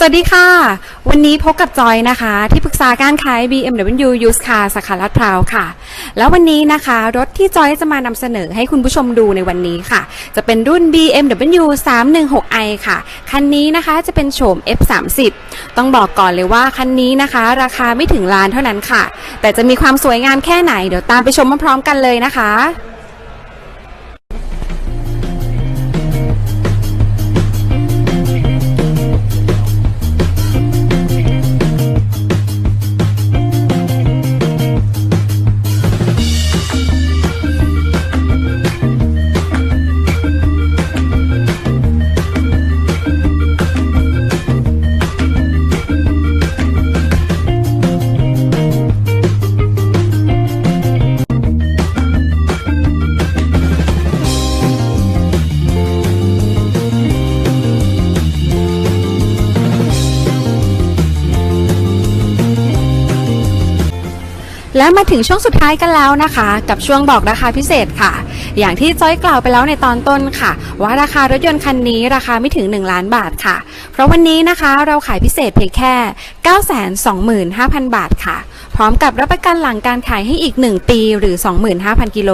สวัสดีค่ะ วันนี้พบกับจอยนะคะ ที่ปรึกษาการขาย BMW Used Car สาขาลาดพร้าวค่ะ แล้ววันนี้นะคะ รถที่จอยจะมานำเสนอให้คุณผู้ชมดูในวันนี้ค่ะ จะเป็นรุ่น BMW 316i ค่ะ คันนี้นะคะจะเป็นโฉม F30 ต้องบอกก่อนเลยว่าคันนี้นะคะ ราคาไม่ถึงล้านเท่านั้นค่ะ แต่จะมีความสวยงามแค่ไหนเดี๋ยวตามไปชมพร้อมๆกันเลยนะคะ และมาถึงช่วงสุดท้ายกันแล้วนะคะ กับช่วงบอกราคาพิเศษค่ะ อย่างที่จ้อยกล่าวไปแล้วในตอนต้นค่ะ ว่าราคารถยนต์คันนี้ราคาไม่ถึง 1 ล้านบาทค่ะ เพราะวันนี้นะคะเราขายพิเศษเพียงแค่ 925,000 บาทค่ะ พร้อมกับรับประกันหลังการขายให้อีก 1 ปีหรือ 25,000 กิโล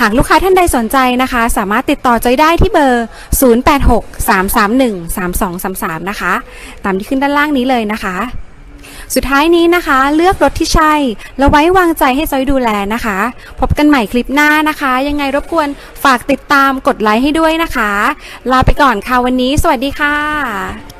หากลูกค้าท่านใดสนใจนะคะ สามารถติดต่อจอยได้ที่เบอร์ 0863313233 นะคะ ตามที่ขึ้นด้านล่างนี้เลยนะคะ สุดท้ายนี้นะคะ เลือกรถที่ใช่ แล้วไว้วางใจให้จอยดูแลนะคะ พบกันใหม่คลิปหน้านะคะ ยังไงรบกวนฝากติดตามกดไลค์ให้ด้วยนะคะ ลาไปก่อนค่ะวันนี้ สวัสดีค่ะ